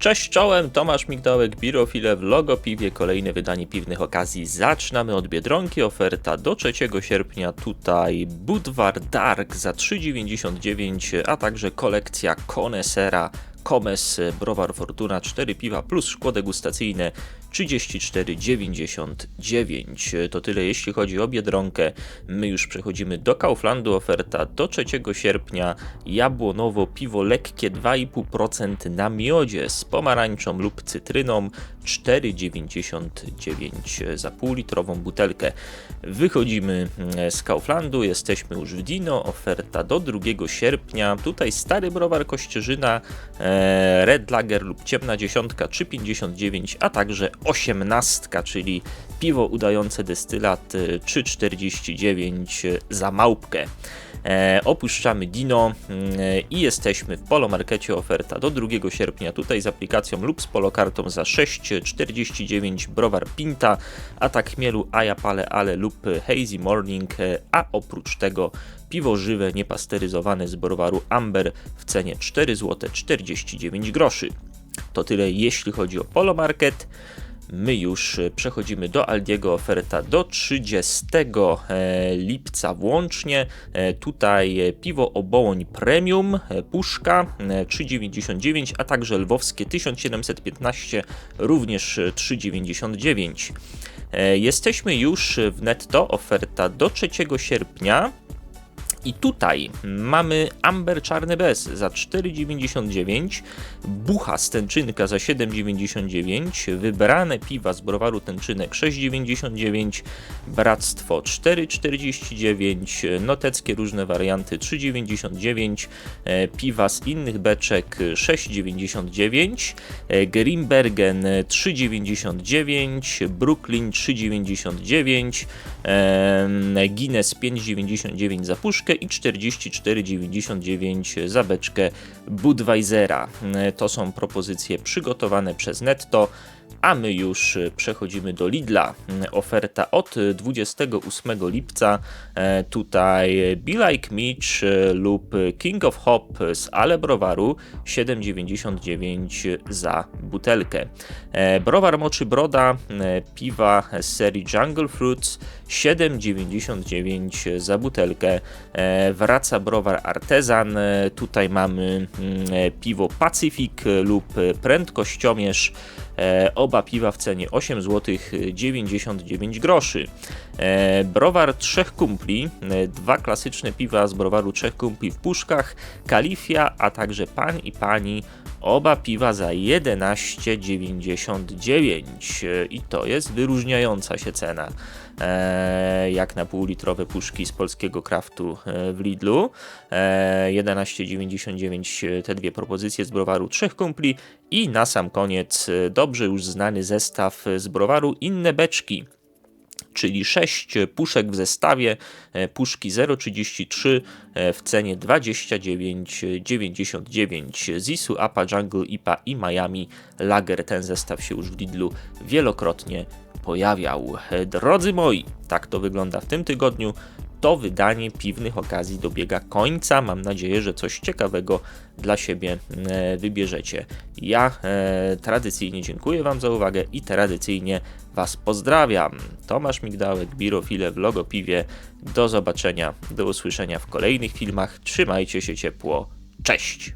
Cześć czołem, Tomasz Migdałek, Birofile w Logopiwie, kolejne wydanie piwnych okazji. Zaczynamy od Biedronki, oferta do 3 sierpnia, tutaj Budwar Dark za 3,99, a także kolekcja Konesera, Komes, Browar Fortuna, 4 piwa plus szkło degustacyjne 34,99. To tyle jeśli chodzi o Biedronkę. My już przechodzimy do Kauflandu. Oferta do 3 sierpnia. Jabłonowo piwo lekkie 2,5% na miodzie z pomarańczą lub cytryną 4,99 za półlitrową butelkę. Wychodzimy mm, z Kauflandu, jesteśmy już w Dino. Oferta do 2 sierpnia. Tutaj stary browar Kościerzyna, e, Red Lager lub ciemna dziesiątka 3,59, a także 18, czyli piwo udające destylat e, 3,49 za małpkę. E, opuszczamy Dino e, i jesteśmy w Polomarkecie oferta do 2 sierpnia. Tutaj z aplikacją lub z polokartą za 6,49 browar Pinta, atak chmielu Aja Pale Ale lub Hazy Morning, e, a oprócz tego piwo żywe niepasteryzowane z browaru Amber w cenie 4 zł 49 groszy. To tyle jeśli chodzi o Polomarket. My już e, przechodzimy do Aldiego oferta do 30 e, lipca włącznie. E, Tutaj piwo Obołoń Premium, puszka e, 3,99, a także lwowskie 1715 również e, 3,99. E, Jesteśmy już w netto oferta do 3 sierpnia. I tutaj mamy Amber Czarny Bez za 4,99, Bucha z Tęczynka za 7,99, wybrane piwa z browaru Tęczynek 6,99, Bractwo 4,49, noteckie różne warianty 3,99, e, piwa z innych beczek 6,99, e, Grimbergen 3,99, Brooklyn 3,99, em, Guinness 5,99 za puszkę i 44,99 za beczkę Budweisera. To są propozycje przygotowane przez Netto. A my już e, przechodzimy do Lidla. E, Oferta od 28 lipca. E, Tutaj Be Like Mitch e, lub King of Hop z Ale Browaru 7,99 za butelkę. E, Browar Moczy Broda, e, piwa z serii Jungle Fruits 7,99 za butelkę. Wraca browar Artezan. Tutaj mamy mm, piwo Pacyfik lub prędkościomierz. Oba piwa w cenie 8 zł 99 groszy. E, Browar Trzech Kumpli, e, dwa klasyczne piwa z browaru Trzech Kumpli w puszkach, Kalifia, a także Pan i Pani, oba piwa za 11,99 E, i to jest wyróżniająca się cena. Jak na półlitrowe puszki z polskiego kraftu w Lidlu. E, 11,99 te dwie propozycje z browaru Trzech Kumpli i na sam koniec dobrze już znany zestaw z browaru Inne Beczki czyli 6 puszek w zestawie, e, puszki 0,33 e, w cenie 29,99 Zisu, Apa, Jungle, IPA i Miami Lager. Ten zestaw się już w Lidlu wielokrotnie pojawiał. E, Drodzy moi, tak to wygląda w tym tygodniu. To wydanie piwnych okazji dobiega końca. Mam nadzieję, że coś ciekawego dla siebie e, wybierzecie. Ja e, tradycyjnie dziękuję Wam za uwagę i tradycyjnie Was pozdrawiam. Tomasz Migdałek, Birofile w Logopiwie. Do zobaczenia, do usłyszenia w kolejnych filmach. Trzymajcie się ciepło. Cześć!